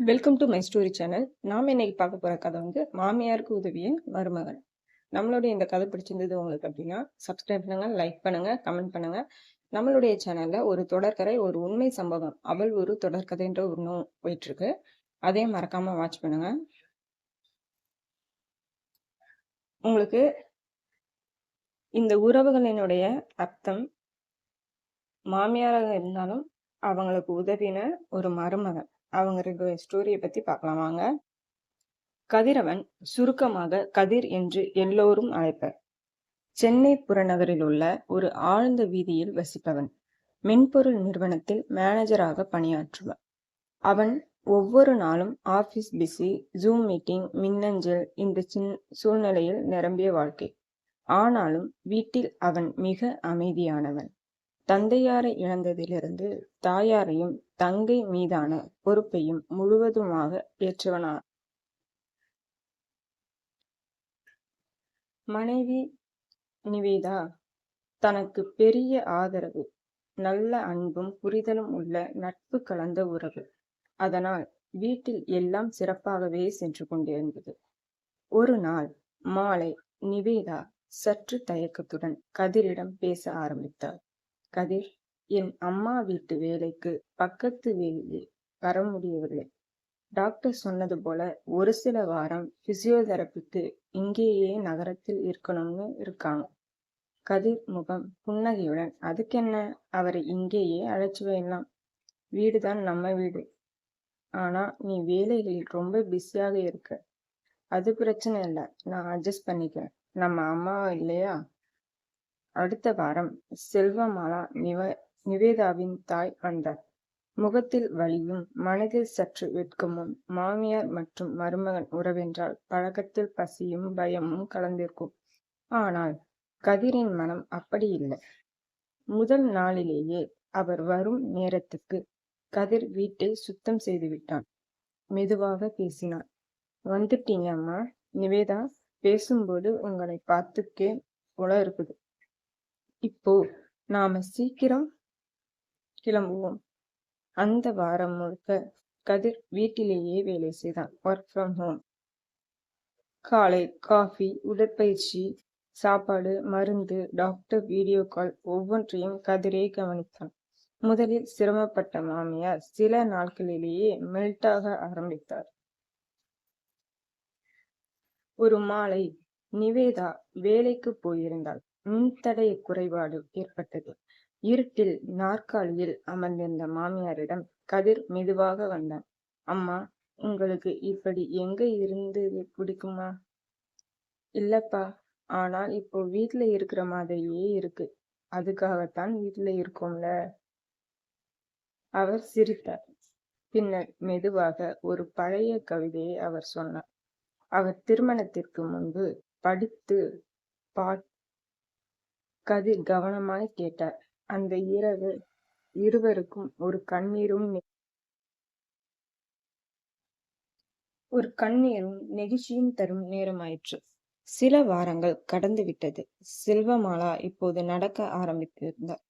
Welcome to my story channel நாம் இன்னைக்கு பார்க்க போகிற கதை வந்து மாமியாருக்கு உதவிய மருமகன். நம்மளுடைய இந்த கதை பிடிச்சிருந்தது உங்களுக்கு அப்படின்னா சப்ஸ்கிரைப் பண்ணுங்கள் லைக் பண்ணுங்கள் கமெண்ட் பண்ணுங்க. நம்மளுடைய சேனலில் ஒரு தொடர்கதை ஒரு உண்மை சம்பவம் அவள் ஒரு தொடர்கதைன்ற ஒன்றும் போயிட்டுருக்கு. அதையும் மறக்காமல் வாட்ச் பண்ணுங்கள் உங்களுக்கு இந்த உறவுகளினுடைய அர்த்தம் மாமியாராக இருந்தாலும் அவங்களுக்கு உதவின ஒரு மருமகன். அவங்க ரெண்டு ஸ்டோரியை பத்தி பார்க்கலாம் வாங்க கதிரவன் சுருக்கமாக கதிர் என்று எல்லோரும் அழைப்பர். சென்னை புறநகரில் உள்ள ஒரு ஆழ்ந்த வீதியில் வசிப்பவன். மென்பொருள் நிறுவனத்தில் மேனேஜராக பணியாற்றுவார் அவன் ஒவ்வொரு நாளும் ஆபீஸ் பிஸி ஜூம் மீட்டிங் மின்னஞ்சல் இந்த சின் சூழ்நிலையில் நிரம்பிய வாழ்க்கை. ஆனாலும் வீட்டில் அவன் மிக அமைதியானவன். தந்தையாரை இழந்ததிலிருந்து தாயாரையும் தங்கை மீதான பொறுப்பையும் முழுவதுமாக ஏற்றவனார். மனைவி நிவேதா தனக்கு பெரிய ஆதரவு நல்ல அன்பும் புரிதலும் உள்ள நட்பு கலந்த உறவு. அதனால் வீட்டில் எல்லாம் சிறப்பாகவே சென்று கொண்டிருந்தது. ஒரு நாள் மாலை நிவேதா சற்று தயக்கத்துடன் கதிரிடம் பேச ஆரம்பித்தார் கதிர் என் அம்மா வீட்டு வேலைக்கு பக்கத்து வேலையில் வர முடியவில்லை. டாக்டர் சொன்னது போல ஒரு சில வாரம் பிசியோதெரபிக்கு இங்கேயே நகரத்தில் இருக்கணும்னு இருக்காங்க. கதிர் முகம் புன்னகையுடன் அதுக்கென்ன? அவரை இங்கேயே அழைச்சு வைக்கலாம் வீடுதான் நம்ம வீடு. ஆனா நீ வேலைகளில் ரொம்ப பிஸியாக இருக்க. அது பிரச்சனை இல்லை. நான் அட்ஜஸ்ட் பண்ணிக்கிறேன். நம்ம அம்மா இல்லையா? அடுத்த வாரம் செல்வமாலா நிவ நிவேதாவின் தாய் வந்தார். முகத்தில் வலியும் மனதில் சற்று வெட்கமும் மாமியார் மற்றும் மருமகன் உறவென்றால் பழக்கத்தில் பசியும் பயமும் கலந்திருக்கும். ஆனால் கதிரின் மனம் அப்படி இல்லை. முதல் நாளிலேயே அவர் வரும் நேரத்துக்கு கதிர் வீட்டை சுத்தம் செய்து விட்டான். மெதுவாக பேசினார். வந்துட்டீங்க அம்மா. நிவேதா பேசும்போது உங்களை பார்த்துக்கே போல இருக்குது. இப்போ நாம சீக்கிரம் கிளம்புவோம். அந்த வாரம் முழுக்க கதிர் வீட்டிலேயே வேலை செய்தான். ஒர்க் ஃப்ரம் ஹோம் காலை காஃபி உடற்பயிற்சி சாப்பாடு மருந்து டாக்டர் வீடியோ கால் ஒவ்வொன்றையும் கதிரே கவனித்தான். முதலில் சிரமப்பட்ட மாமியார் சில நாட்களிலேயே மெல்ட்டாக ஆரம்பித்தார். ஒரு மாலை நிவேதா வேலைக்கு போயிருந்தாள். மின்தடை குறைபாடு ஏற்பட்டது. இருட்டில் நாற்காலியில் அமர்ந்திருந்த மாமியாரிடம் கதிர் மெதுவாக வந்தான். அம்மா உங்களுக்கு இப்படி எங்க இருந்து பிடிக்குமா? இல்லப்பா ஆனால் இப்போ வீட்டுல இருக்கிற மாதிரியே இருக்கு. அதுக்காகத்தான் வீட்டுல இருக்கோம்ல. அவர் சிரித்தார். பின்னர் மெதுவாக ஒரு பழைய கவிதையை அவர் சொன்னார். அவர் திருமணத்திற்கு முன்பு படித்து பாட் கதிர் கவனமாய் கேட்டார். அந்த இரவு இருவருக்கும் ஒரு கண்ணீரும் ஒரு கண்ணீரும் நெகிழ்ச்சியும் தரும் நேரமாயிற்று. சில வாரங்கள் கடந்து விட்டது. செல்வமாலா இப்போது நடக்க ஆரம்பித்திருந்தார்.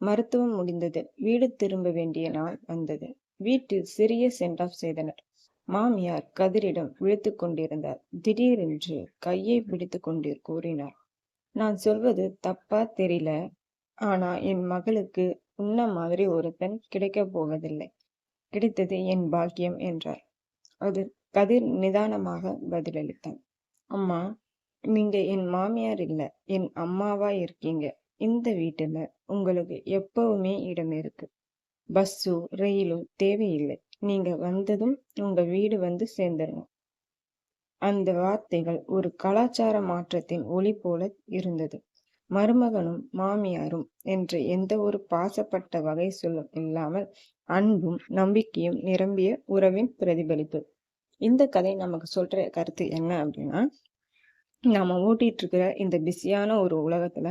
மருத்துவம் முடிந்தது. வீடு திரும்ப வேண்டிய நாள் வந்தது. வீட்டில் சிறிய சென்ட் ஆஃப் செய்தனர். மாமியார் கதிரிடம் விழித்துக் கொண்டிருந்தார். திடீரென்று கையை பிடித்து கொண்டு கூறினார். நான் சொல்வது தப்பா தெரியல. ஆனா என் மகளுக்கு உன்ன மாதிரி ஒருத்தன் கிடைக்க போவதில்லை. கிடைத்தது என் பாக்கியம் என்றார். அது கதிர் நிதானமாக பதிலளித்தான். அம்மா நீங்க என் மாமியார் இல்ல என் அம்மாவா இருக்கீங்க. இந்த வீட்டுல உங்களுக்கு எப்பவுமே இடம் இருக்கு. பஸ்ஸோ ரயிலும் தேவையில்லை. நீங்க வந்ததும் உங்க வீடு வந்து சேர்ந்துடணும் அந்த வார்த்தைகள் ஒரு கலாச்சார மாற்றத்தின் ஒளி போல இருந்தது. மருமகனும் மாமியாரும் என்ற எந்த ஒரு பாசப்பட்ட வகை சொல்லும் இல்லாமல் அன்பும் நம்பிக்கையும் நிரம்பிய உறவின் பிரதிபலிப்பு. இந்த கதை நமக்கு சொல்ற கருத்து என்ன அப்படின்னா நாம ஓட்டிட்டு இருக்கிற இந்த பிஸியான ஒரு உலகத்துல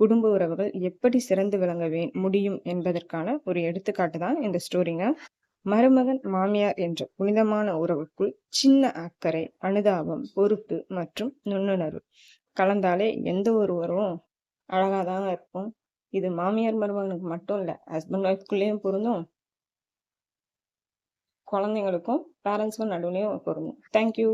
குடும்ப உறவுகள் எப்படி சிறந்து விளங்க முடியும் என்பதற்கான ஒரு எடுத்துக்காட்டு தான் இந்த ஸ்டோரிங்க. மருமகன் மாமியார் என்ற புனிதமான உறவுக்குள் சின்ன அக்கறை அனுதாபம் பொறுப்பு மற்றும் நுண்ணுணர்வு. கலந்தாலே எந்த ஒரு உறவும் அழகாதாங்க இருக்கும். இது மாமியார் மருமகனுக்கு மட்டும் இல்ல ஹஸ்பண்ட் ஒய்ஃப்குள்ளேயும் பொருந்தும். குழந்தைங்களுக்கும் பேரண்ட்ஸ்க்கும் நடுவுலையும் பொருந்தும். தேங்க்யூ